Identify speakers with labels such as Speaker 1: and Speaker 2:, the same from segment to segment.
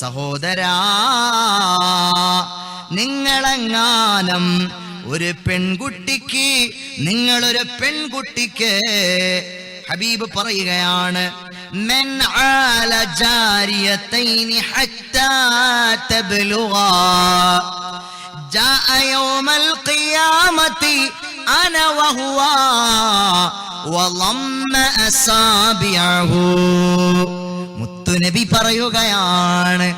Speaker 1: സഹോദരാ നിങ്ങളെങ്ങാനം ഒരു പെൺകുട്ടിക്ക് നിങ്ങളൊരു പെൺകുട്ടിക്ക് ഹബീബ് പറയുകയാണ് من നബി പറയുകയാണ്.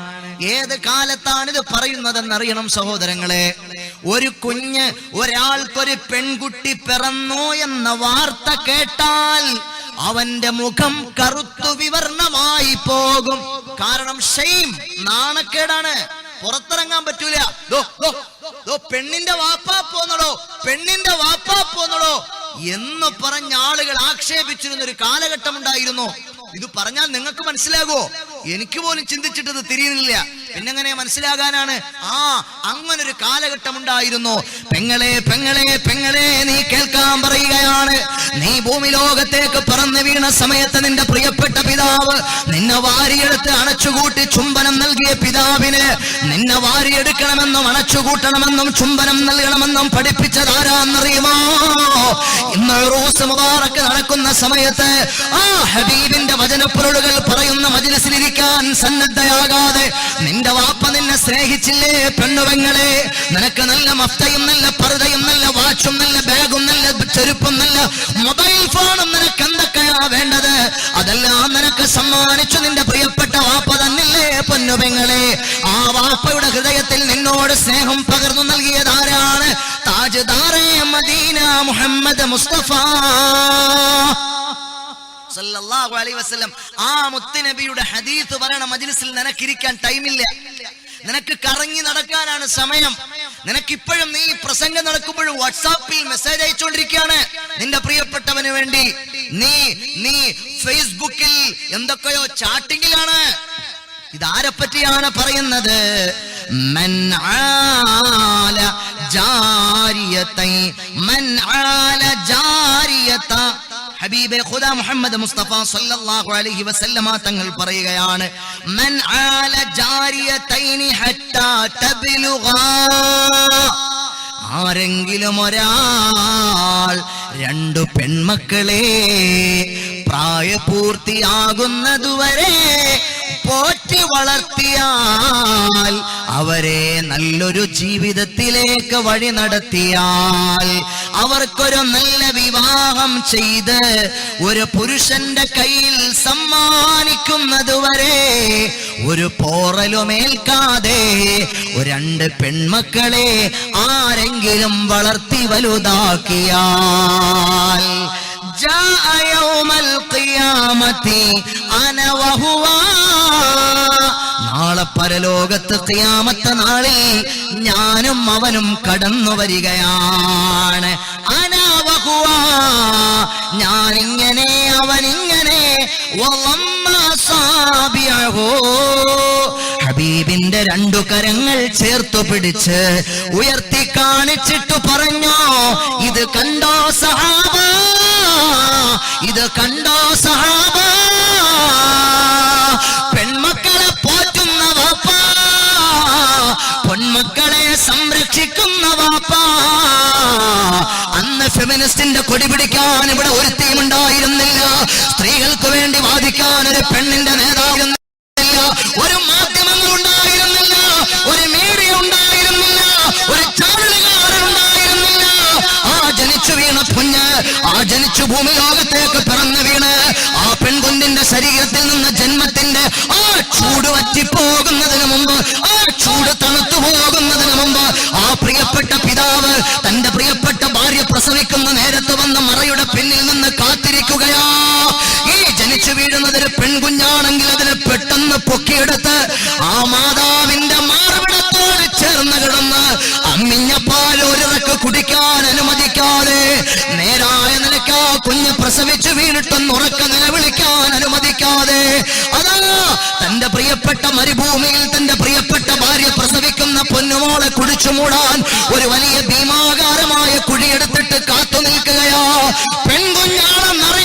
Speaker 1: ഏത് കാലത്താണ് ഇത് പറയുന്നതെന്നറിയണം സഹോദരങ്ങളെ. ഒരു കുഞ്ഞ് ഒരാൾക്കൊരു പെൺകുട്ടി പിറന്നു എന്ന വാർത്ത കേട്ടാൽ അവന്റെ മുഖം കറുത്തു വിവർണമായി പോകും. കാരണം ഷെയിം നാണക്കേടാണ്. പുറത്തിറങ്ങാൻ പറ്റൂല. പെണ്ണിന്റെ വാപ്പാ പോന്നടോ പെണ്ണിന്റെ വാപ്പാ പോന്നടോ എന്ന് പറഞ്ഞ ആളുകൾ ആക്ഷേപിച്ചിരുന്ന ഒരു കാലഘട്ടം ഉണ്ടായിരുന്നു ഇത് പറഞ്ഞാൽ നിങ്ങൾക്ക് മനസ്സിലാകുമോ എനിക്ക് പോലും ചിന്തിച്ചിട്ടത് തിരിയുന്നില്ല. പിന്നെങ്ങനെ മനസ്സിലാകാനാണ്? ആ അങ്ങനെ ഒരു കാലഘട്ടം ഉണ്ടായിരുന്നു പെങ്ങളെ പെങ്ങളെ പെങ്ങളെ നീ കേൾക്കാൻ പറയുകയാണ്. നീ ഭൂമി ലോകത്തേക്ക് പറന്നു വീണ സമയത്ത് നിന്റെ പ്രിയപ്പെട്ട പിതാവ് നിന്നെ വാരിയെടുത്ത് അണച്ചുകൂട്ടി ചുംബനം നൽകിയ പിതാവിന് നിന്നെ വാരിയെടുക്കണമെന്നും അണച്ചുകൂട്ടണമെന്നും ചുംബനം നൽകണമെന്നും പഠിപ്പിച്ചതാരാന്നറിയുമോ? ഇന്ന് റൂസ് മുബാറക്ക് നടക്കുന്ന സമയത്ത് ആ ഹബീബിന്റെ വചനപ്പൊരുളുകൾ പറയുന്ന മജിലസിലിരിക്കാൻ സന്നദ്ധയാകാതെ നിന്റെ വാപ്പ നിന്നെ സ്നേഹിച്ചില്ലേ പെണ്ണുവങ്ങളെ? നിനക്ക് നല്ല മഫ്തയും നല്ല പറുതയും നല്ല വാച്ചും നല്ല ബാഗും നല്ല ചെരുപ്പും നല്ല മൊബൈൽ ഫോണും നിനക്ക് എന്തൊക്കെയാ വേണ്ടത്? അതെല്ലാം നിനക്ക് സമ്മാനിച്ചു നിന്റെ പ്രിയപ്പെട്ട വാപ്പ തന്നില്ലേ പൊന്നുപെങ്ങളെ? ആ വാപ്പയുടെ ഹൃദയത്തിൽ നിന്നോട് സ്നേഹം പകർന്നു നൽകിയതാരാണ് താജ് ദാറേ മദീന മുഹമ്മദ് മുസ്തഫ. സല്ലല്ലാഹു അലൈഹി വസല്ലം ആ മുത്തുനബിയുടെ ഹദീസ് പറയണ മജ്ലിസിൽ നിനക്കിരിക്കാൻ ടൈമില്ല. നിനക്ക് കറങ്ങി നടക്കാനാണ് സമയം. നിനക്കിപ്പോഴും നീ പ്രസംഗം നടക്കുമ്പോഴും വാട്സാപ്പിൽ മെസ്സേജ് അയച്ചുകൊണ്ടിരിക്കുകയാണ്. നിന്റെ പ്രിയപ്പെട്ടവന് വേണ്ടി നീ നീ ഫേസ്ബുക്കിൽ എന്തൊക്കെയോ ചാട്ടിങ്ങിലാണ്. ഇതാരെ പറ്റിയാണ് പറയുന്നത്? ആല ജാരിയതൈ ആല ഖുദ മുഹമ്മദ് മുസ്തഫ സല്ലല്ലാഹു അലൈഹി വസല്ലമ തങ്ങൾ പറയുകയാണ് മൻ ആല ജാരിയതൈനി ഹത്താ തബ്ലുഗാ. ആരെങ്കിലും ഒരാൾ രണ്ടു പെൺമക്കളെ പ്രായപൂർത്തിയാകുന്നതുവരെ പോറ്റി വളർത്തിയാൽ അവരെ നല്ലൊരു ജീവിതത്തിലേക്ക് വഴി നടത്തിയാൽ അവർക്കൊരു നല്ല വിവാഹം ചെയ്ത് ഒരു പുരുഷന്റെ കയ്യിൽ സമ്മാനിക്കുന്നതുവരെ ഒരു പോറലുമേൽക്കാതെ രണ്ട് പെൺമക്കളെ ആരെങ്കിലും വളർത്തി വലുതാക്കിയാൽ നാളെ പരലോകത്ത് ക്യാമത്ത നാളിൽ ഞാനും അവനും കടന്നു വരികയാണ്. അന ഞാനിങ്ങനെ അവനിങ്ങനെ. ഹബീബിന്റെ രണ്ടു കരങ്ങൾ ചേർത്തു പിടിച്ച് ഉയർത്തി കാണിച്ചിട്ട് പറഞ്ഞോ ഇത് കണ്ടോ സഹാബ? ഇത് കണ്ടോ സഹാബ? പെൺമക്കളെ പോറ്റുന്ന വാപ്പ. പൊന്മക്കളെ ഫെമിനിസ്റ്റിന്റെ കൊടി പിടിക്കാൻ ഇവിടെ ഒരു ടീം ഉണ്ടായിരുന്നില്ല. സ്ത്രീകൾക്ക് വേണ്ടി വാദിക്കാൻ ഒരു പെണ്ണിന്റെ നേതാവ് ഒരു മാധ്യമങ്ങൾ ഉണ്ടായിരുന്നില്ല. ഒരു മീഡിയ ഉണ്ടായിരുന്നില്ല. ഒരു ചാനലുകാരൻ ഉണ്ടായിരുന്നില്ല. ആ ജനിച്ചു വീണ കുഞ്ഞ് ആ ജനിച്ചു ഭൂമി ലോകത്തേക്ക് പിറന്നു വീണ് ആ പെൺകുഞ്ഞിന്റെ ശരീരത്തിൽ നിന്ന് ജന്മത്തിന്റെ ആ ചൂട് വറ്റിപ്പോകുന്നതിന് മുമ്പ് ആ ചൂട് തണുത്തു പോകുന്നതിന് മുമ്പ് ആ പ്രിയപ്പെട്ട പിതാവ് തന്റെ പ്രിയപ്പെട്ട ഭാര്യ പ്രസവിക്കുന്ന നേരത്ത് വന്ന മറയുടെ പിന്നിൽ നിന്ന് കാത്തിരിക്കുകയാ. ഈ ജനിച്ചു വീഴുന്നതിന് പെൺകുഞ്ഞാണെങ്കിൽ അതിനെ പെട്ടെന്ന് പൊക്കിയെടുത്ത് ആ മാതാവിന്റെ മാർവിടത്തോട് ചേർന്ന് കിടന്ന് അമ്മിഞ്ഞ പാൽ ഒരിറക്ക് കുടിക്കാൻ അനുവദിക്കാതെ നേരായ കുഞ്ഞ് പ്രസവിച്ചു വീണിട്ടൊന്ന് ഉറക്ക നിലവിളിക്കാൻ അനുവദിക്കാതെ അതാ തന്റെ പ്രിയപ്പെട്ട മരുഭൂമിയിൽ തന്റെ പ്രിയപ്പെട്ട ഭാര്യ പ്രസവിക്കുന്ന പൊന്നുമോളെ കുടിച്ചു മൂടാൻ ഒരു വലിയ ഭീമാകാരമായ കുഴിയെടുത്തിട്ട് കാത്തു നിൽക്കുകയാ. പെൺകുഞ്ഞാണെന്നറിഞ്ഞാൽ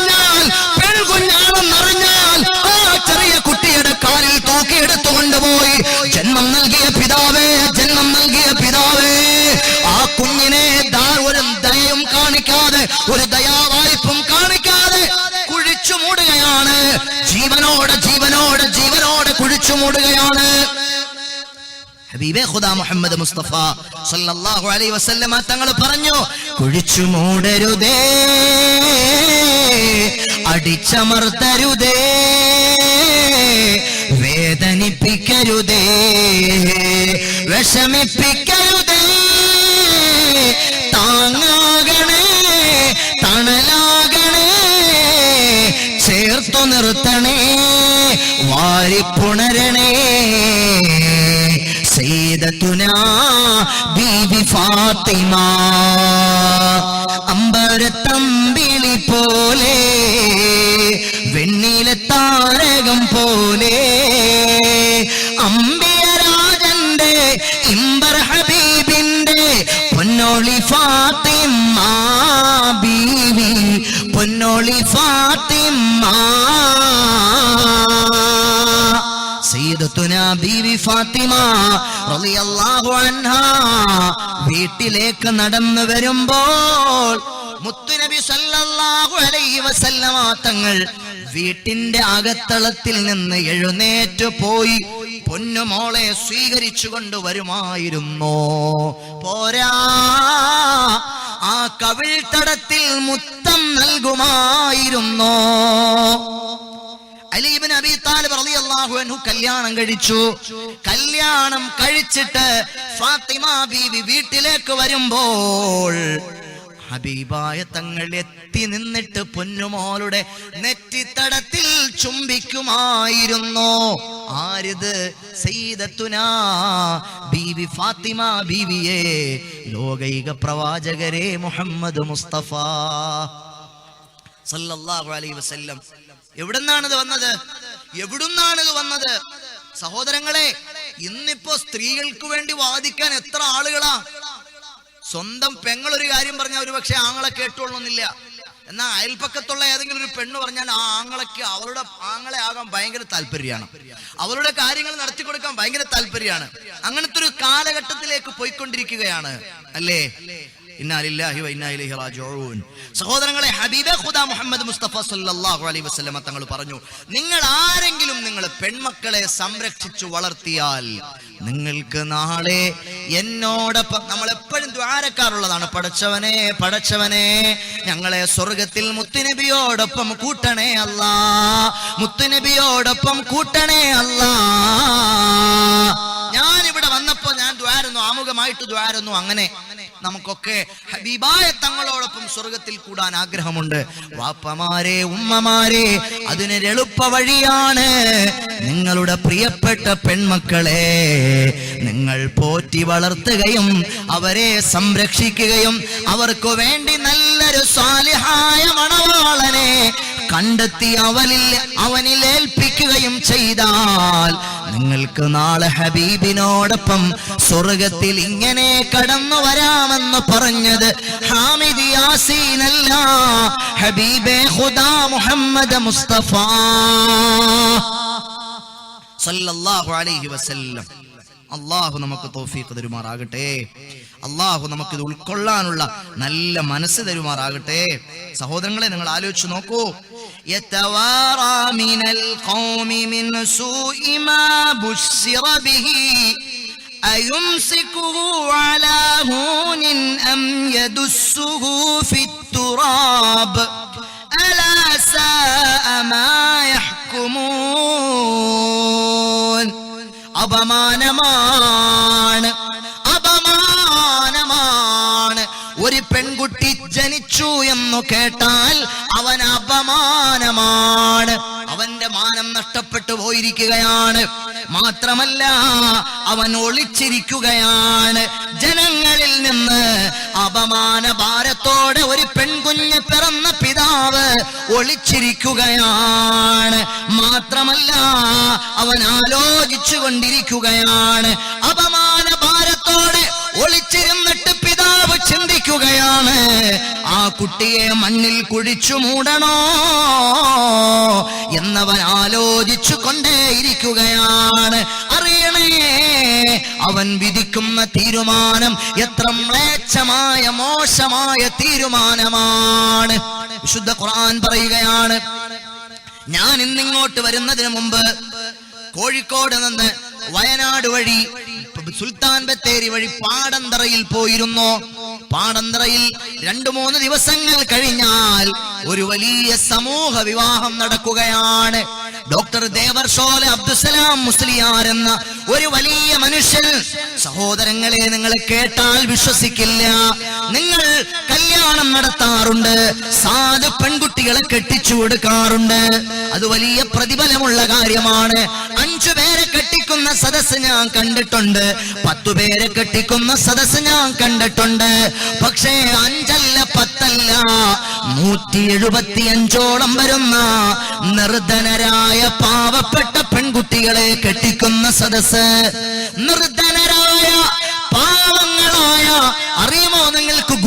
Speaker 1: ഹബീബെ ഖുദാ മുഹമ്മദ് മുസ്തഫ സല്ലല്ലാഹു അലൈഹി വസല്ലമ തങ്ങൾ പറഞ്ഞു കുഴിച്ചു മൂടരുതേ അടിച്ചമർത്തരുതേ വേദനിപ്പിക്കരുതേ വിഷമിപ്പിക്കരുതേ താങ്ങാകണേ തണലാകണേ ചേർത്തു നിർത്തണേ വാരിപ്പുണരണേ സീതത്തുന ബീവി ഫാത്തിമ. അമ്പരത്തമ്പിളി പോലെ വെണ്ണില താരകം പോലെ അമ്പിയരാജന്റെ ഇമ്പർ ഹബീബിന്റെ പൊന്നോളി ഫാത്തിമ ബീവി പൊന്നോളി ഫാത്തിമ. ഫാത്തിമ റളിയല്ലാഹു വീട്ടിലേക്ക് നടന്നു വരുമ്പോൾ മുത്തുനബി സല്ലല്ലാഹു അലൈഹി വസല്ലമ തങ്ങൾ വീട്ടിന്റെ അകത്തളത്തിൽ നിന്ന് എഴുന്നേറ്റ് പോയി പൊന്നുമോളെ സ്വീകരിച്ചു കൊണ്ടുവരുമായിരുന്നു പോരാ ആ കവിൾത്തടത്തിൽ മുത്തം നൽകുമായിരുന്നു. അലീബിൻ അബി താലിബ് റളിയല്ലാഹു അൻഹു കല്യാണം കഴിച്ചു. കല്യാണം കഴിച്ചിട്ട് ഫാത്തിമ ബീവി വീട്ടിലേക്ക് വരുമ്പോൾ ഹബീബായ തങ്ങൾ എത്തി നിന്നിട്ട് പൊന്നുമോളുടെ നെറ്റിത്തടത്തിൽ ചുംബിക്കുമായിരുന്നു. ആരിത്? സയ്യിദത്തുന ബീവി ഫാത്തിമ ബീവിയെ ലോകൈക പ്രവാചകരെ മുഹമ്മദ് മുസ്തഫ. സല്ലല്ലാഹു അലൈഹി വസല്ലം എവിടുന്നാണ് ഇത് വന്നത്? എവിടുന്നാണ് ഇത് വന്നത്? സഹോദരങ്ങളെ ഇന്നിപ്പോ സ്ത്രീകൾക്ക് വേണ്ടി വാദിക്കാൻ എത്ര ആളുകളാ? സ്വന്തം പെങ്ങൾ ഒരു കാര്യം പറഞ്ഞാൽ ഒരു പക്ഷെ ആങ്ങളെ കേട്ടുകൊള്ളുന്നില്ല എന്നാൽ അയൽപ്പക്കത്തുള്ള ഏതെങ്കിലും ഒരു പെണ്ണ് പറഞ്ഞാൽ ആ ആങ്ങളയ്ക്ക് അവളുടെ ആങ്ങളെ ആകാൻ ഭയങ്കര താല്പര്യമാണ്. അവരുടെ കാര്യങ്ങൾ നടത്തി കൊടുക്കാൻ ഭയങ്കര താല്പര്യമാണ്. അങ്ങനത്തെ ഒരു കാലഘട്ടത്തിലേക്ക് പോയിക്കൊണ്ടിരിക്കുകയാണ്. അല്ലേ? സഹോദരങ്ങളെ ഹബീബ ഖുദാ മുഹമ്മദ് മുസ്തഫ സല്ലല്ലാഹു അലൈഹി വസ്ലമ തങ്ങൾ പറഞ്ഞു നിങ്ങൾ ആരെങ്കിലും നിങ്ങൾ പെൺമക്കളെ സംരക്ഷിച്ചു വളർത്തിയാൽ നിങ്ങൾക്ക് നാളെ എന്നോടൊപ്പം നമ്മൾ എപ്പോഴും ദ്വാരക്കാറുള്ളതാണ് പടച്ചവനെ പടച്ചവനെ ഞങ്ങളെ സ്വർഗത്തിൽ മുത്തുനബിയോടൊപ്പം കൂട്ടണേ അല്ല മുത്തുനബിയോടൊപ്പം കൂട്ടണേ അല്ല. ഞാനിവിടെ വന്നപ്പോ ഞാൻ ദ്വാരുന്നു ആമുഖമായിട്ട് ദ്വാരുന്നു അങ്ങനെ നമുക്കൊക്കെ ഹബീബായ തങ്ങളോടൊപ്പം സ്വർഗത്തിൽ കൂടാൻ ആഗ്രഹമുണ്ട്. വാപ്പമാരെ ഉമ്മമാരെ അതിനൊരു എളുപ്പ വഴിയാണ് നിങ്ങളുടെ പ്രിയപ്പെട്ട പെൺമക്കളെ. നിങ്ങൾ പോറ്റി വളർത്തുകയും അവരെ സംരക്ഷിക്കുകയും അവർക്ക് വേണ്ടി നല്ലൊരു സാലിഹായ മണവാളനെ കണ്ടെത്തി അവനിൽ അവനിൽ ഏൽപ്പിക്കുകയും ചെയ്താൽ നിങ്ങൾക്ക് നാളെ ഹബീബിനോടൊപ്പം സ്വർഗത്തിൽ ഇങ്ങനെ കടന്നു വരാമെന്ന് പറഞ്ഞത് ഹാമിദ് യാസീനല്ല. ഹബീബെ ഖുദാ മുഹമ്മദ് മുസ്തഫ. സല്ലല്ലാഹു അലൈഹി വസല്ലം. അള്ളാഹു നമുക്ക് തോഫീക്ക് തരുമാറാകട്ടെ അള്ളാഹു നമുക്ക് ഇത് ഉൾക്കൊള്ളാനുള്ള നല്ല മനസ്സ് തരുമാറാകട്ടെ സഹോദരങ്ങളെ നിങ്ങൾ ആലോചിച്ച് നോക്കൂ يتوارى من القوم من سوء ما بشر به أيمسكه على هون أم يدسه في التراب അപമാനമാണ്. അപമാനമാണ്. ഒരു പെൺകുട്ടി ജനിച്ചു എന്നു കേട്ടാൽ അവൻ അപമാനമാണ്. അവന്റെ മാനം നഷ്ടപ്പെട്ടു പോയിരിക്കുകയാണ്. മാത്രമല്ല അവൻ ഒളിച്ചിരിക്കുകയാണ്. ജനങ്ങളിൽ നിന്ന് അപമാന ഭാരത്തോടെ ഒരു പെൺകുഞ്ഞ് പിറന്ന പിതാവ് ഒളിച്ചിരിക്കുകയാണ്. മാത്രമല്ല അവൻ ആലോചിച്ചു കൊണ്ടിരിക്കുകയാണ് അപമാന ഭാരത്തോടെ ഒളിച്ചിരുന്നിട്ട് പിതാവ് ചിന്തിക്കുകയാണ് ആ കുട്ടിയെ മണ്ണിൽ കുഴിച്ചു മൂടണോ എന്നവൻ ആലോചിച്ചു കൊണ്ടേയിരിക്കുകയാണ് അറിയണേ അവൻ വിധിക്കുന്ന തീരുമാനം എത്ര മ്ലേച്ഛമായ മോശമായ തീരുമാനമാണ്. വിശുദ്ധ ഖുർആൻ പറയുകയാണ് ഞാൻ ഇന്നിങ്ങോട്ട് വരുന്നതിന് മുമ്പ് കോഴിക്കോട് നിന്ന് വയനാട് വഴി സുൽത്താൻ ബത്തേരി വഴി പാടന്തറയിൽ പോയിരുന്നു. പാടന്തറയിൽ രണ്ടു മൂന്ന് ദിവസങ്ങൾ കഴിഞ്ഞാൽ ഒരു വലിയ സമൂഹ വിവാഹം നടക്കുകയാണ്. ഡോക്ടർ ദേവർഷോല അബ്ദുസലാം മുസ്ലിയാർ എന്ന ഒരു വലിയ മനുഷ്യൻ. സഹോദരങ്ങളെ നിങ്ങൾ കേട്ടാൽ വിശ്വസിക്കില്ല. നിങ്ങൾ കല്യാണം നടത്താറുണ്ട് സാധു പെൺകുട്ടികളെ കെട്ടിച്ചു കൊടുക്കാറുണ്ട്. അത് വലിയ പ്രതിഫലമുള്ള കാര്യമാണ്. അഞ്ചു പേരെ കെട്ടിക്കുന്ന സദസ്സ് ഞാൻ കണ്ടിട്ടുണ്ട്. പത്തു പേരെ കെട്ടിക്കുന്ന സദസ്സ് ഞാൻ കണ്ടിട്ടുണ്ട്. പക്ഷേ അഞ്ചല്ല പത്തല്ല നൂറ്റി എഴുപത്തി അഞ്ചോളം വരുന്ന നിർധനരായ പാവപ്പെട്ട പെൺകുട്ടികളെ കെട്ടിക്കുന്ന സദസ്സ്. നിർധനരായ പാവങ്ങളായ അറിയുമോ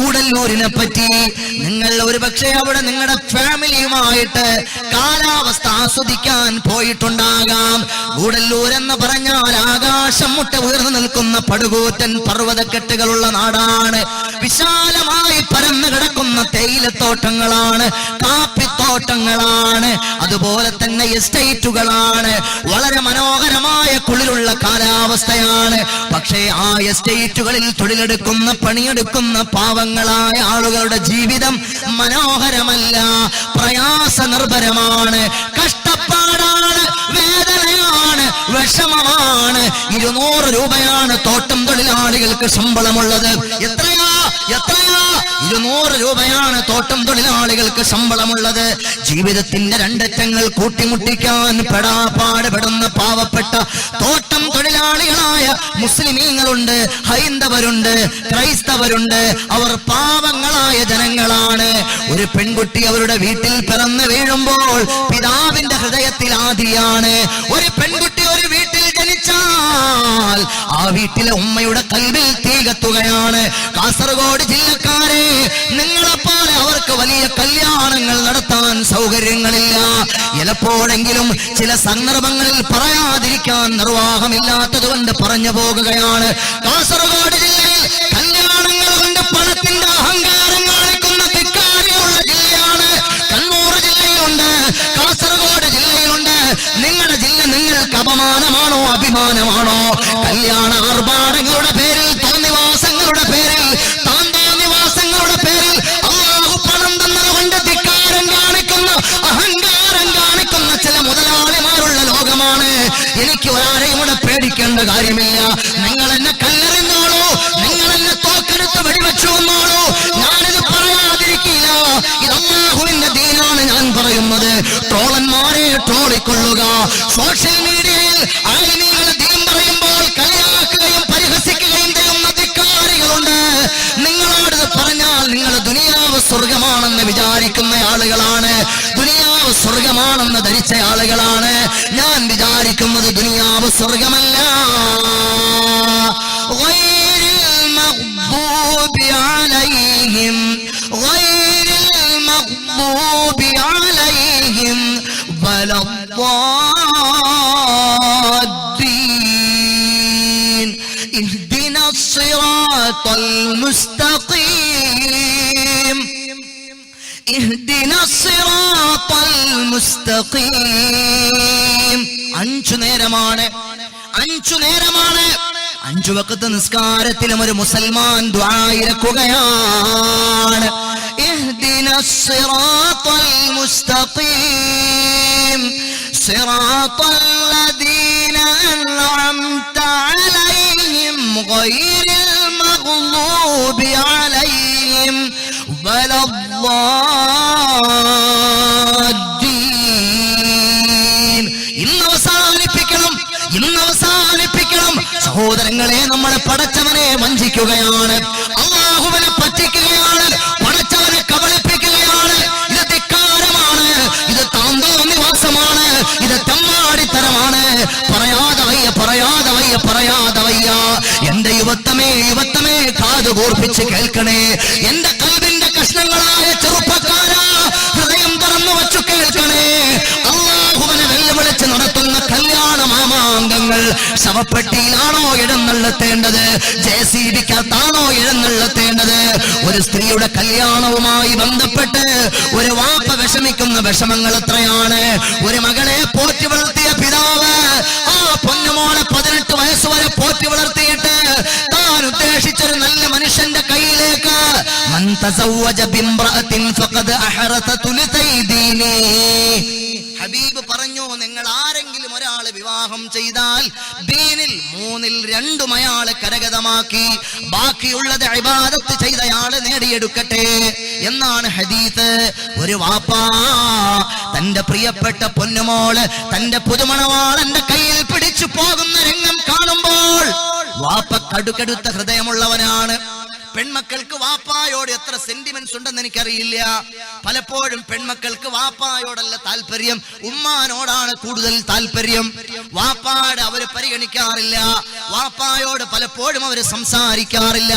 Speaker 1: ഗൂഡല്ലൂരിനെ പറ്റി നിങ്ങൾ ഒരു പക്ഷേ അവിടെ നിങ്ങളുടെ ഫാമിലിയുമായിട്ട് കാലാവസ്ഥ ആസ്വദിക്കാൻ പോയിട്ടുണ്ടാകാം. കൂടല്ലൂർ എന്ന് പറഞ്ഞാൽ ആകാശം മുട്ട ഉയർന്നു നിൽക്കുന്ന പടുകൂറ്റൻ പർവതക്കെട്ടുകളുള്ള നാടാണ്. വിശാലമായി പരന്നു കിടക്കുന്ന തേയിലത്തോട്ടങ്ങളാണ് കാപ്പിത്തോട്ടങ്ങളാണ് അതുപോലെ തന്നെ എസ്റ്റേറ്റുകളാണ്. വളരെ മനോഹരമായ കുളിരുള്ള കാലാവസ്ഥയാണ്. പക്ഷേ ആ എസ്റ്റേറ്റുകളിൽ തൊഴിലെടുക്കുന്ന പണിയെടുക്കുന്ന പാവങ്ങളായ ആളുകളുടെ ജീവിതം മനോഹരമല്ല. പ്രയാസ നിർഭരമാണ് കഷ്ടപ്പാടാണ് വേദനയാണ് വിഷമമാണ്. ഇരുന്നൂറ് രൂപയാണ് തോട്ടം തൊഴിലാളികൾക്ക് ശമ്പളമുള്ളത്. എത്രയാ? എത്രയാ? ഇരുന്നൂറ് രൂപയാണ് തോട്ടം തൊഴിലാളികൾക്ക് ശമ്പളമുള്ളത്. ജീവിതത്തിന്റെ രണ്ടറ്റങ്ങൾ കൂട്ടിമുട്ടിക്കാൻ പെടാപ്പാട് പെടുന്ന പാവപ്പെട്ട തോട്ടം തൊഴിലാളികളായ മുസ്ലിമീങ്ങളുണ്ട് ഹൈന്ദവരുണ്ട് ക്രൈസ്തവരുണ്ട്. അവർ പാവങ്ങളായ ജനങ്ങളാണ്. ഒരു പെൺകുട്ടി അവരുടെ വീട്ടിൽ പിറന്നു വീഴുമ്പോൾ പിതാവിന്റെ ഹൃദയത്തിൽ ആദിയാണ്. ഒരു പെൺകുട്ടി ആ വീട്ടിലെ ഉമ്മയുടെ കൽവിൽ തീ കത്തുകയാണ്. കാസർഗോഡ് ജില്ലക്കാരെ നിങ്ങളെപ്പോലെ അവർക്ക് വലിയ കല്യാണങ്ങൾ നടത്താൻ സൗകര്യങ്ങളില്ല. ചിലപ്പോഴെങ്കിലും ചില സന്ദർഭങ്ങളിൽ പറയാതിരിക്കാൻ നിർവാഹമില്ലാത്തത് കൊണ്ട് പറഞ്ഞു പോകുകയാണ്. കാസർഗോഡ് ജില്ലയിൽ കല്യാണങ്ങൾ കൊണ്ട് പണത്തിന്റെ അഹങ്കാരം കാണിക്കുന്ന ധിക്കാരിയുള്ള ജില്ലയാണ്. കണ്ണൂർ ജില്ലയിലുണ്ട് കാസർഗോഡ് ജില്ലയിലുണ്ട്. നിങ്ങളുടെ നിങ്ങൾക്ക് അപമാനമാണോ അഭിമാനമാണോ? കല്യാണ ആർഭാടങ്ങളുടെ പേരിൽ തോന്നിവാസങ്ങളുടെ പേരിൽ താന്തോന്നിവാസങ്ങളുടെ പേരിൽ അള്ളാഹു പണം ധിക്കാരം കാണിക്കുന്ന അഹങ്കാരം കാണിക്കുന്ന ചില മുതലാളിമാരുള്ള ലോകമാണ്. എനിക്ക് ഒരാളെയും കൂടെ പേടിക്കേണ്ട കാര്യമില്ല. നിങ്ങൾ എന്നെ കല്ലെറിഞ്ഞോളൂ നിങ്ങൾ എന്നെ തോക്കെടുത്ത് വെടിവെച്ചു വന്നോളൂ ഞാനിത് പറയാതിരിക്കില്ല. ഇത് ദീനാണ് ഞാൻ പറയുന്നത്. ട്രോളന്മാരെ ട്രോളിക്കൊള്ളുക. സോഷ്യൽ മീഡിയയിൽ ആലിമീകളെ ദീൻ പറയുമ്പോൾ കളിയാക്കുകയും പരിഹസിക്കുകയും ചെയ്യുന്ന ധിക്കാരികളുണ്ട് നിങ്ങളോട് ഇത് പറഞ്ഞാൽ നിങ്ങൾ ദുനിയാവ് സ്വർഗമാണെന്ന് വിചാരിക്കുന്ന ആളുകളാണ് ദുനിയാവ് സ്വർഗമാണെന്ന് ധരിച്ച ആളുകളാണ് ഞാൻ വിചാരിക്കുന്നത് ദുനിയാവ് സ്വർഗമല്ല غير المغضوب عليهم غير المغضوب عليهم ولا الضالين المستقيم اهدنا الصراط المستقيم അഞ്ചു നേരമാണ് അഞ്ചു നേരമാണ് അഞ്ചു വക്കത്ത് നിസ്കാരത്തിലും ഒരു മുസൽമാൻ ദ്വായിരക്കുകയാണ് المغضوب عليهم ولا الضالين ഇന്ന് അവസാനിപ്പിക്കണം ഇന്ന് അവസാനിപ്പിക്കണം സഹോദരങ്ങളെ നമ്മളെ പടച്ചവനെ വഞ്ചിക്കുകയാണ് അള്ളാഹുവിനെ പറ്റിക്കുകയാണ് താന്തോന്നിവാസമാണ് ഇത് തെമ്മാടിത്തരമാണ് പറയാതെ വയ്യ പറയാതെ വയ്യ പറയാതെ വയ്യ എന്റെ യുവത്തമേ യുവത്തമേ കാത് കൂർപ്പിച്ച് കേൾക്കണേ എന്റെ കൽവിന്റെ വച്ചു ഇടം ശവപ്പെട്ടിയിലാണോ എഴുന്നള്ളത്തേണ്ടത്? J C ബിക്കകത്താണോ എഴുന്നള്ളത്തേണ്ടത്? ഒരു സ്ത്രീയുടെ കല്യാണവുമായി ബന്ധപ്പെട്ട് ഒരു വാപ്പ വിഷമിക്കുന്ന വിഷമങ്ങൾ എത്രയാണ്? ഒരു മകളെ പോറ്റി വളർത്തിയ പിതാവ് ആ പൊന്നുമോളെ പതിനെട്ട് വയസ്സ് വരെ പോറ്റി വളർത്തിയിട്ട് താൻ ഉദ്ദേശിച്ചൊരു നല്ല മനുഷ്യന്റെ കയ്യിലേക്ക് ഹബീബ് പറഞ്ഞു നിങ്ങൾ വിവാഹം ചെയ്താൽ ദീനിൽ മൂന്നിൽ രണ്ടും അയാളെ കരഗതമാക്കി ബാക്കിയുള്ളത് ഇബാദത്ത് ചെയ്തയാൾ നേടിയെടുക്കട്ടെ എന്നാണ് ഹദീത്ത് ഒരു വാപ്പാ തന്റെ പ്രിയപ്പെട്ട പൊന്നുമോൾ തന്റെ പുതുമണവാളന്റെ കയ്യിൽ പിടിച്ചു പോകുന്ന രംഗം കാണുമ്പോൾ വാപ്പ കടുകടുത്ത ഹൃദയമുള്ളവനാണ്. പെൺമക്കൾക്ക് വാപ്പായോട് എത്ര സെന്റിമെന്റ്സ് ഉണ്ടെന്ന് എനിക്കറിയില്ല. പലപ്പോഴും പെൺമക്കൾക്ക് വാപ്പായോടല്ല താല്പര്യം ഉമ്മാനോടാണ് കൂടുതൽ താല്പര്യം. വാപ്പാട് അവർ പരിഗണിക്കാറില്ല. വാപ്പായോട് പലപ്പോഴും അവർ സംസാരിക്കാറില്ല.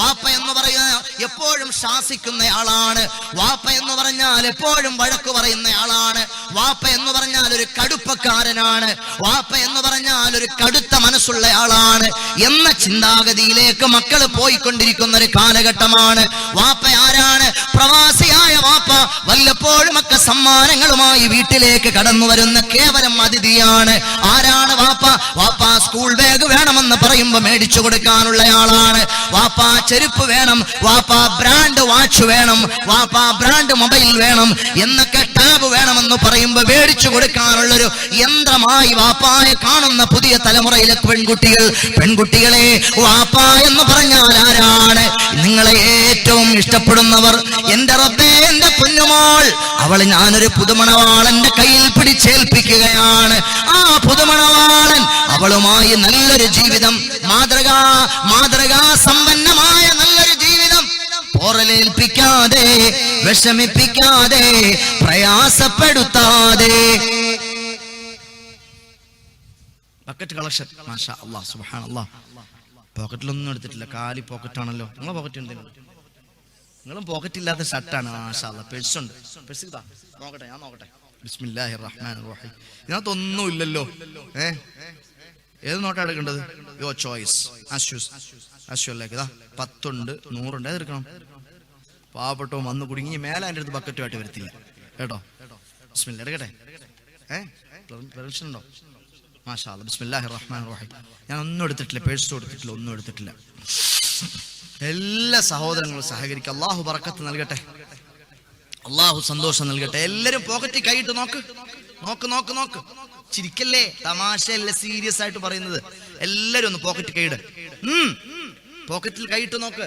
Speaker 1: വാപ്പ എന്ന് പറയുന്ന എപ്പോഴും ശാസിക്കുന്ന ആളാണ് വാപ്പ എന്ന് പറഞ്ഞാൽ എപ്പോഴും വഴക്ക് പറയുന്നയാളാണ്. വാപ്പ എന്ന് പറഞ്ഞാൽ ഒരു കടുപ്പക്കാരനാണ്. വാപ്പ എന്ന് പറഞ്ഞാൽ ഒരു കടുത്ത മനസ്സുള്ള ആളാണ് എന്ന ചിന്താഗതിയിലേക്ക് മക്കൾ പോയിക്കൊണ്ടിരിക്കുന്ന. ഒരു കാലഘട്ടമാണ്. വാപ്പ ആരാണ്? പ്രവാസിയായ വാപ്പ വല്ലപ്പോഴും ഒക്കെ സമ്മാനങ്ങളുമായി വീട്ടിലേക്ക് കടന്നു വരുന്ന കേവലം അതിഥിയാണ്. ആരാണ് വാപ്പ? വാപ്പ സ്കൂൾ ബാഗ് വേണമെന്ന് പറയുമ്പോൾ മേടിച്ചു കൊടുക്കാനുള്ള ആളാണ്. വാപ്പ ചെരുപ്പ് വേണം. വാപ്പ ബ്രാൻഡ് വാച്ച് വേണം. വാപ്പ ബ്രാൻഡ് മൊബൈൽ വേണം. എന്നൊക്കെ ടാബ് വേണമെന്ന് പറയുമ്പോ മേടിച്ചു കൊടുക്കാനുള്ളൊരു യന്ത്രമായി വാപ്പായെ കാണുന്ന പുതിയ തലമുറയിലെ പെൺകുട്ടികൾ പെൺകുട്ടികളെ വാപ്പ എന്ന് പറഞ്ഞാൽ ആരാണ്? നിങ്ങളെ ഏറ്റവും ഇഷ്ടപ്പെടുന്നവർ. എന്റെ റബ്ബേ എന്റെ കുഞ്ഞുമോൾ അവൾ ഞാനൊരു പുതുമണവാളന്റെ കയ്യിൽ പിടിച്ചേൽപ്പിക്കുകയാണ്. ആ പുതുമണവാളൻ അവളുമായി നല്ലൊരു ജീവിതം മാതൃകാ മാതൃകാ സമ്പന്നമായ ജീവിതം പോറലേൽപ്പിക്കാതെ വിഷമിപ്പിക്കാതെ പ്രയാസപ്പെടുത്താതെ. ബക്കറ്റ് കളക്ഷൻ മാഷാ അള്ളാ സുബ്ഹാൻ അല്ലാഹ് പോക്കറ്റിലൊന്നും എടുത്തിട്ടില്ല. കാലി പോക്കറ്റാണല്ലോ. നിങ്ങളെ പോക്കറ്റ് എന്തെങ്കിലും നിങ്ങളും പോക്കറ്റ് ഇല്ലാത്ത ഷർട്ടാണ് മാഷാ അള്ളാ. പേഴ്സ് ഉണ്ട്. പേഴ്സ് ഇതാ. നോക്കട്ടെ ഞാൻ നോക്കട്ടെ. ബിസ്മില്ലാഹി റഹ്മാൻ റഹീം ഇതിനകത്തൊന്നും ഇല്ലല്ലോ. ഏ? ഏത് നോട്ടാ എടുക്കേണ്ടത്? യോ ചോയ്സ് അശ്യൂസ് അശ്വല്ലേക്ക് ഇതാ പത്തുണ്ട് നൂറുണ്ട്. ഏതെടുക്കണം? പാവപ്പെട്ടോ വന്ന് കുടുങ്ങി മേലെ എന്റെ അടുത്ത് ബക്കറ്റുമായിട്ട് വരത്തില്ല കേട്ടോ? പെർമിഷൻ ഉണ്ടോ മാഷാ ബിസ്മില്ലാഹി റഹ്മാൻ റഹീം. ഞാൻ ഒന്നും എടുത്തിട്ടില്ല പേഴ്സ് കൊടുത്തിട്ടില്ല ഒന്നും എടുത്തിട്ടില്ല. എല്ലാ സഹോദരങ്ങളും സഹകരിക്കുക അള്ളാഹു പറക്കത്ത് നൽകട്ടെ. അള്ളാഹു സന്തോഷം നൽകട്ടെ. എല്ലാരും പോക്കറ്റിൽ കൈയിട്ട് നോക്ക്. നോക്ക് നോക്ക് നോക്ക്. ചിരിക്കല്ലേ? തമാശയല്ല? സീരിയസ് ആയിട്ട് പറയുന്നത്. എല്ലാരും ഒന്ന് പോക്കറ്റ് കൈയിട്. പോക്കറ്റിൽ കൈയിട്ട് നോക്ക്.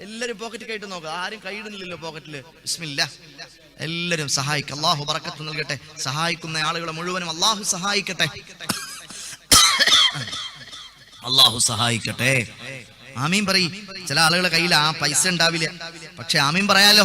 Speaker 1: എല്ലാരും പോക്കറ്റ് കയറ്റി നോക്കുക ആരും കൈയിടുന്നില്ലല്ലോ പോക്കറ്റിൽ ബിസ്മില്ല. എല്ലാരും സഹായിക്കും. അള്ളാഹു പറക്കത്ത് നൽകട്ടെ. സഹായിക്കുന്ന ആളുകളെ മുഴുവനും അള്ളാഹു സഹായിക്കട്ടെ. അള്ളാഹു സഹായിക്കട്ടെ. ആമീൻ പറയും. ചില ആളുകളെ കയ്യിൽ ആ പൈസ ഉണ്ടാവില്ല. പക്ഷെ ആമീൻ പറയാലോ?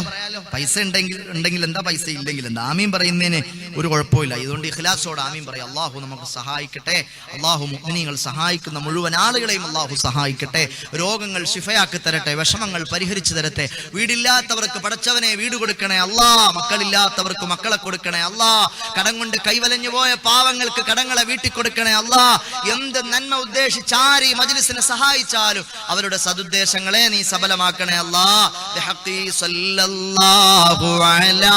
Speaker 1: പൈസ ഉണ്ടെങ്കിൽ ഉണ്ടെങ്കിൽ എന്താ പൈസ? ഇല്ലെങ്കിൽ എന്താ? ആമീൻ പറയുന്നതിന് ഒരു കുഴപ്പമില്ല. ഇതുകൊണ്ട് ഇഖ്ലാസോട് ആമീൻ പറയാം. അള്ളാഹു നമുക്ക് സഹായിക്കട്ടെ. അള്ളാഹു മുഗ്നികൾ സഹായിക്കുന്ന മുഴുവൻ ആളുകളെയും അള്ളാഹു സഹായിക്കട്ടെ. രോഗങ്ങൾ ശിഫയാക്കി തരട്ടെ. വിഷമങ്ങൾ പരിഹരിച്ചു തരട്ടെ. വീടില്ലാത്തവർക്ക് പടച്ചവനെ വീട് കൊടുക്കണേ അല്ലാ. മക്കളില്ലാത്തവർക്ക് മക്കളെ കൊടുക്കണേ അല്ലാ. കടം കൊണ്ട് കൈവലഞ്ഞു പോയ പാവങ്ങൾക്ക് കടങ്ങളെ വീട്ടിൽ കൊടുക്കണേ അല്ലാ. എന്ത് നന്മ ഉദ്ദേശിച്ച് ആര് ഈ മജ്ലിസിനെ സഹായിച്ചാലും അവരുടെ സദുദ്ദേശങ്ങളെ നീ സബലമാക്കണേ അല്ലാ. സല്ലല്ലാഹു അലാ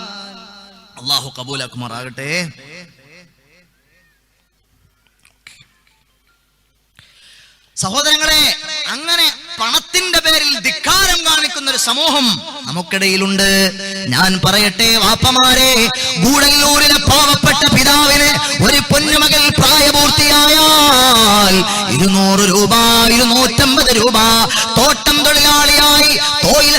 Speaker 1: അള്ളാഹു കബൂലാക്കുമാറാകട്ടെ. സഹോദരങ്ങളെ അങ്ങനെ പണത്തിന്റെ പേരിൽ ധിക്കാരം കാണിക്കുന്ന ഒരു സമൂഹം നമുക്കിടയിലുണ്ട്. ഞാൻ പറയട്ടെ വാപ്പമാരെ ഗൂഡല്ലൂരിലെ പാവപ്പെട്ട പിതാവിന് ഒരു പൊന്നുമകൾ പ്രായപൂർത്തിയായാൽ ഇരുന്നൂറ് രൂപ ഇരുന്നൂറ്റമ്പത് രൂപ തോട്ടം തൊഴിലാളിയായി തോയില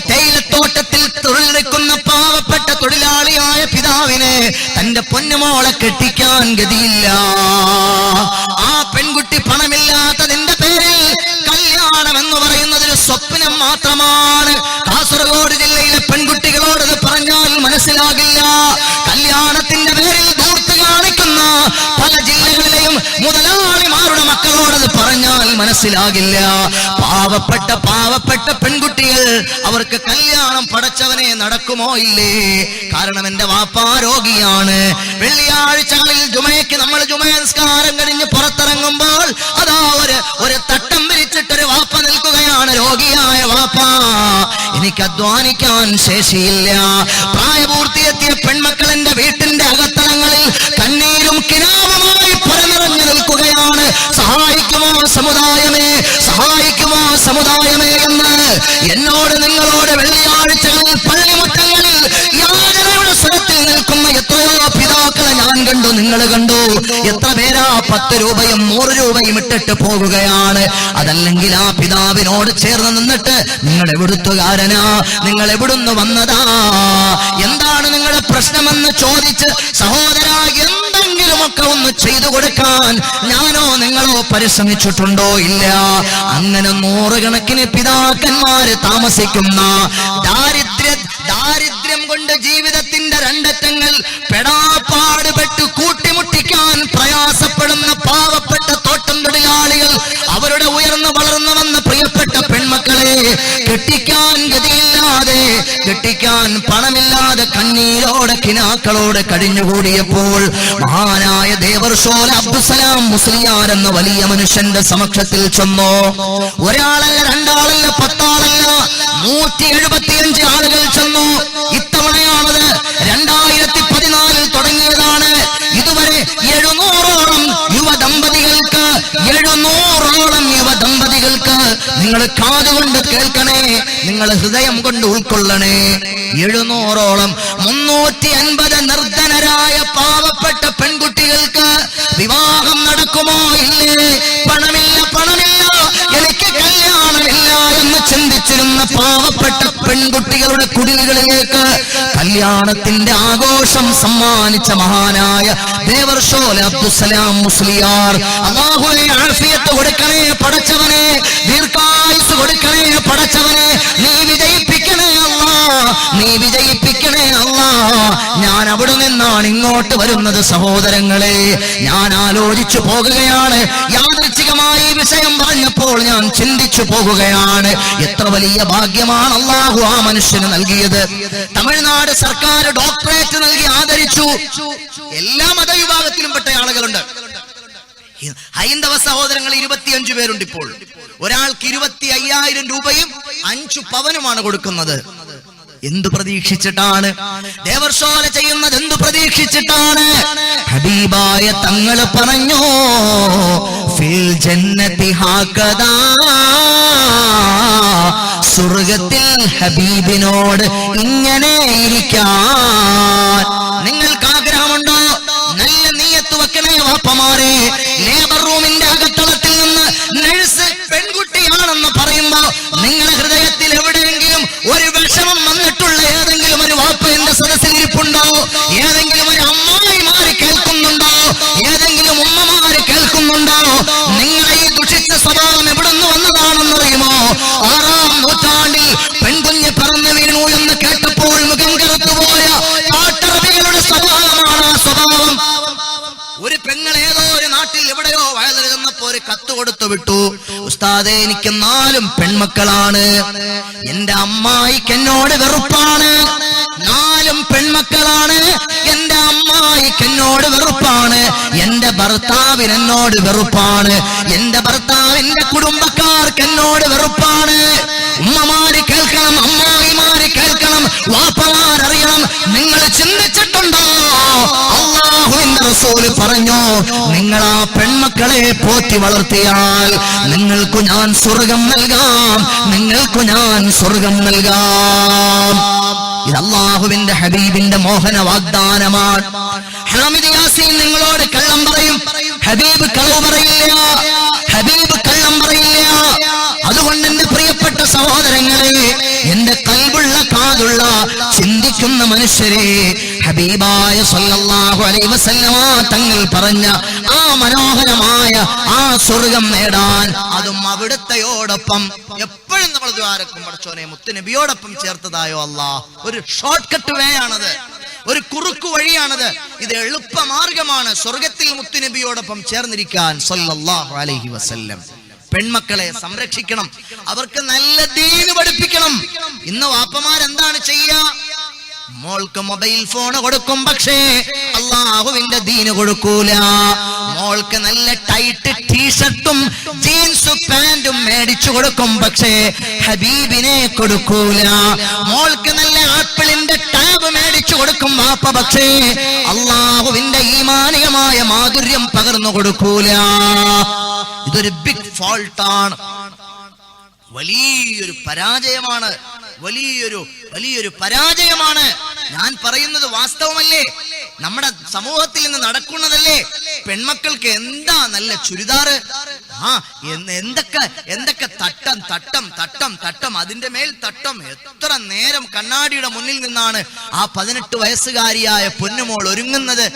Speaker 1: ഭർത്താവിന് തന്റെ പൊന്നുമോളെ കെട്ടിക്കാൻ ഗതിയില്ല. ആ പെൺകുട്ടി പണമില്ലാത്തതിന്റെ പേരിൽ കല്യാണം എന്ന് പറയുന്നതൊരു സ്വപ്നം മാത്രമാണ്. കാസർഗോഡ് ജില്ലയിലെ പെൺകുട്ടികളോട് ഇത് പറഞ്ഞാൽ മനസ്സിലാകില്ല. കല്യാണത്തിന്റെ പേരിൽ ദൂർത്ത് കാണിക്കുന്ന പല ജില്ല മുതലാളിമാരുടെ മക്കളോടത് പറഞ്ഞാൽ മനസ്സിലാകില്ല. പാവപ്പെട്ട പാവപ്പെട്ട പെൺകുട്ടികൾ അവർക്ക് കല്യാണം പടച്ചവനെ നടക്കുമോ ഇല്ലേ? കാരണം എന്റെ വാപ്പാ രോഗിയാണ്. വെള്ളിയാഴ്ചകളിൽ ജുമയ്ക്ക് നമ്മൾ ജുമയസ്കാരം കഴിഞ്ഞ് പുറത്തിറങ്ങുമ്പോൾ അതാ ഒരു ഒരു തട്ടം വിരിച്ചിട്ടൊരു വാപ്പ നിൽക്കുകയാണ് രോഗിയായ വാപ്പ. എനിക്ക് അധ്വാനിക്കാൻ ശേഷിയില്ല. പ്രായപൂർത്തിയെത്തിയ പെൺമക്കൾ എന്റെ വീട്ടിന്റെ അകത്തളങ്ങളിൽ കണ്ണീരും നിൽക്കുകയാണ് സമുദായമേ സഹായിക്കുമോ സമുദായമേ എന്ന് എന്നോട് നിങ്ങളോട് വെള്ളിയാഴ്ചകളിൽ പള്ളിമുറ്റങ്ങളിൽ യാചനയുടെ സ്വരത്തിൽ നിൽക്കുന്ന എത്രയോ പിതാക്കളെ ഞാൻ കണ്ടു നിങ്ങൾ കണ്ടു. എത്ര പേരാ പത്ത് രൂപയും നൂറ് രൂപയും ഇട്ടിട്ട് പോകുകയാണ്. അതല്ലെങ്കിൽ ആ പിതാവിനോട് ചേർന്ന് നിന്നിട്ട് നിങ്ങൾ എവിടുത്തുകാരനാ നിങ്ങൾ എവിടുന്ന് വന്നതാ? എന്താണ് നിങ്ങളുടെ പ്രശ്നമെന്ന് ചോദിച്ച് സഹോദര എന്തെങ്കിലുമൊക്കെ ഒന്ന് ചെയ്തു കൊടുക്കാൻ. ഞാനോ നിങ്ങളോ പരിശ്രമിച്ചിട്ടുണ്ടോ ഇല്ല. അങ്ങനെ നൂറുകണക്കിന് പിതാക്കന്മാര് താമസിക്കുന്ന ദാരിദ്ര്യ ദാരിദ്ര്യം കൊണ്ട് ജീവിതത്തിന്റെ രണ്ടറ്റങ്ങൾ പെടാപ്പാടുപെട്ട് കൂട്ടിമുട്ടിക്കാൻ പ്രയാസപ്പെടുന്ന കെട്ടിക്കാൻ പണമില്ലാതെ കണ്ണീരോടെ കിനാക്കളോടെ കഴിഞ്ഞുകൂടിയപ്പോൾ മഹാനായ ദേവർ ദേവർഷോല അബ്ദുസലാം മുസ്ലിയാർ എന്ന വലിയ മനുഷ്യന്റെ സമക്ഷത്തിൽ ചെന്നു. ഒരാളല്ല രണ്ടാളല്ല പത്താളല്ല നൂറ്റി എഴുപത്തിയഞ്ച് ആളുകൾ ചെന്നു. നിങ്ങൾ കാതുകൊണ്ട് കേൾക്കണേ നിങ്ങൾ ഹൃദയം കൊണ്ട് ഉൾക്കൊള്ളണേ. എഴുന്നൂറോളം മുന്നൂറ്റി അൻപത് നിർധനരായ പാവപ്പെട്ട പെൺകുട്ടികൾക്ക് വിവാഹം നടക്കുമോ ഇല്ലേ? പണമില്ല പണമില്ല. എനിക്ക് കല്യാണമില്ല എന്ന് ചിന്തിച്ചിരുന്ന പാവപ്പെട്ട പെൺകുട്ടികളുടെ കുടിലുകളിലേക്ക് കല്യാണത്തിന്റെ ആഘോഷം സമ്മാനിച്ച മഹാനായ ദേവർഷോല അബ്ദുസലാം മുസ്ലിയാർ. കൊടുക്കണേ പടച്ചവനെ ദീർഘായുസ് കൊടുക്കണേ പടച്ചവനെ നീ വിജയിപ്പിക്കണേ നീ വിജയിപ്പിക്കണേ അല്ലാ. ഞാൻ അവിടെ നിന്നാണ് ഇങ്ങോട്ട് വരുന്നത് സഹോദരങ്ങളെ. ഞാൻ ആലോചിച്ചു പോകുകയാണ്. യാദൃച്ഛികമായി വിഷയം പറഞ്ഞപ്പോൾ ഞാൻ ചിന്തിച്ചു പോകുകയാണ്. എത്ര വലിയ ഭാഗ്യമാണ് അള്ളാഹു ആ മനുഷ്യന് നൽകിയത്. തമിഴ്നാട് സർക്കാർ ഡോക്ടറേറ്റ് നൽകി ആദരിച്ചു. എല്ലാ മതവിഭാഗത്തിലും പെട്ട ആളുകളുണ്ട്. ഹൈന്ദവ സഹോദരങ്ങൾ ഇരുപത്തിയഞ്ചു പേരുണ്ട് ഇപ്പോൾ. ഒരാൾക്ക് ഇരുപത്തി അയ്യായിരം രൂപയും അഞ്ചു പവനുമാണ് കൊടുക്കുന്നത്. എന്തു പ്രതീക്ഷിച്ചിട്ടാണ്? ദേവർശോല ചെയ്യുന്നത് എന്തു പ്രതീക്ഷിച്ചിട്ടാണ്? ഹബീബായ തങ്ങൾ പറഞ്ഞു ഫിൽ ജന്നതി ഹാകദാ സ്വർഗത്തിൽ ഹബീബിനോട് ഇങ്ങനെ ഇരിക്കാൻ. നിങ്ങൾക്ക് ആഗ്രഹമുണ്ടോ? നല്ല നീയത്ത് വെക്കണേ വാപ്പമാരെ. ഏതെങ്കിലും ഒരു അമ്മായി മാറി കേൾക്കുന്നുണ്ടോ? ഏതെങ്കിലും ഉമ്മമാര് കേൾക്കുന്നുണ്ടോ? നിങ്ങളെ ഈ ദുഷിച്ച സ്വഭാവം എവിടെ നിന്ന് വന്നതാണെന്ന് അറിയുമോ? ആറാം നൂറ്റാണ്ടിൽ പെൺകുഞ്ഞ് പറന്നു വീണു എന്ന് കേട്ടപ്പോൾ മുഖം കറുത്തുപോയ കാട്ടറബികളുടെ സ്വഭാവമാണ് ആ സ്വഭാവം. ഒരു പെങ്ങൾ ഏതോ ഒരു നാട്ടിൽ എവിടെയോ വയലെഴുതുന്നപ്പോ ഒരു കത്ത് കൊടുത്തു വിട്ടു. ഉസ്താദെ എനിക്ക് നാലും പെൺമക്കളാണ്. എന്റെ അമ്മായിക്ക് എന്നോട് വെറുപ്പാണ്. നാലും പെൺമക്കളാണ്. എന്റെ അമ്മായിക്ക് എന്നോട് വെറുപ്പാണ്. എന്റെ ഭർത്താവിന് എന്നോട് വെറുപ്പാണ്. എന്റെ ഭർത്താവിന്റെ കുടുംബക്കാർക്ക് എന്നോട് വെറുപ്പാണ്. ഉമ്മമാര് കേൾക്കണം അമ്മായിമാര് കേൾക്കണം വാപ്പമാരറിയണം. നിങ്ങൾ ചിന്തിച്ചിട്ടുണ്ടോ? റസൂൽ പറഞ്ഞു നിങ്ങൾ ആ പെൺമക്കളെ പോറ്റി വളർത്തിയാൽ നിങ്ങൾക്കു ഞാൻ സ്വർഗം നൽകാം. നിങ്ങൾക്കു ഞാൻ സ്വർഗം നൽകാം. ഇത് അള്ളാഹുവിന്റെ ഹബീബിന്റെ മോഹന വാഗ്ദാനമാണ്. ഹാമിദ് യാസീൻ നിങ്ങളോട് കള്ളം പറയും. ഹബീബ് കളവ് പറയില്ല. ഹബീബ് കള്ളം പറയില്ല. അതുകൊണ്ട് എന്റെ പ്രിയപ്പെട്ട സഹോദരങ്ങളെ എന്റെ കൽബുള്ള കാതുള്ള ചിന്തി ചിന്തിക്കുന്ന മനുഷ്യരെ ഹബീബായ സല്ലല്ലാഹു അലൈഹി വസല്ലമ തങ്ങൾ പറഞ്ഞ ആ മനോഹരമായ ആ സ്വർഗം നേടാൻ അതും അവിടുത്തെയോടൊപ്പം എപ്പോഴും നമ്മൾ ദ്വാരക്കും പഠിച്ചോനെ മുത്തുനബിയോടൊപ്പം ചേർത്തതായോ അല്ലാ ഒരു ഷോർട്ട് കട്ട് വേ ആണത് ഒരു കുറുക്കു വഴിയാണത്. ഇത് എളുപ്പ മാർഗമാണ് സ്വർഗത്തിൽ മുത്തുനബിയോടൊപ്പം ചേർന്നിരിക്കാൻ സല്ലല്ലാഹു അലൈഹി വസല്ലം. പെൺമക്കളെ സംരക്ഷിക്കണം. അവർക്ക് നല്ല ദീന് പഠിപ്പിക്കണം. ഇന്ന് വാപ്പമാരെന്താണ് ചെയ്യുക മോൾക്ക് മൊബൈൽ ഫോൺ കൊടുക്കും പക്ഷേ അള്ളാഹുവിന്റെ ദീന് കൊടുക്കൂല. മോൾക്ക് നല്ല ടൈറ്റ് ടീഷർട്ടും ജീൻസും പാന്റും മേടിച്ചു കൊടുക്കും പക്ഷേ ഹബീബിനെ കൊടുക്കൂല. മോൾക്ക് നല്ല ആപ്പിളിന്റെ ടാബ് മേടിച്ചു കൊടുക്കും വാപ്പ പക്ഷേ അള്ളാഹുവിന്റെ ഈമാനികമായ മാധുര്യം പകർന്നു കൊടുക്കൂല. ഇതൊരു ബിഗ് ഫോൾട്ടാണ് വലിയൊരു പരാജയമാണ്. വലിയൊരു വലിയൊരു പരാജയമാണ്. ഞാൻ പറയുന്നത് വാസ്തവമല്ലേ? നമ്മുടെ സമൂഹത്തിൽ നിന്ന് നടക്കുന്നതല്ലേ? പെൺമക്കൾക്ക് എന്താ നല്ല ചുരിദാറ് ആ എന്തൊക്കെ എന്തൊക്കെ തട്ടം തട്ടം തട്ടം തട്ടം അതിന്റെ മേൽ തട്ടം. എത്ര നേരം കണ്ണാടിയുടെ മുന്നിൽ നിന്നാണ് ആ പതിനെട്ട് വയസ്സുകാരിയായ പൊന്നുമോൾ ഒരുങ്ങുന്നത്.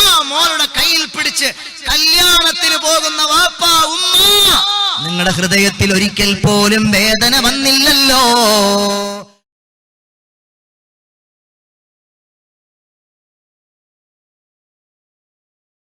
Speaker 1: ആ മോളുടെ കയ്യിൽ പിടിച്ച് കല്യാണത്തിന് പോകുന്ന വാപ്പ ഉമ്മ! നിങ്ങളുടെ ഹൃദയത്തിൽ ഒരിക്കൽ പോലും വേദന വന്നില്ലല്ലോ.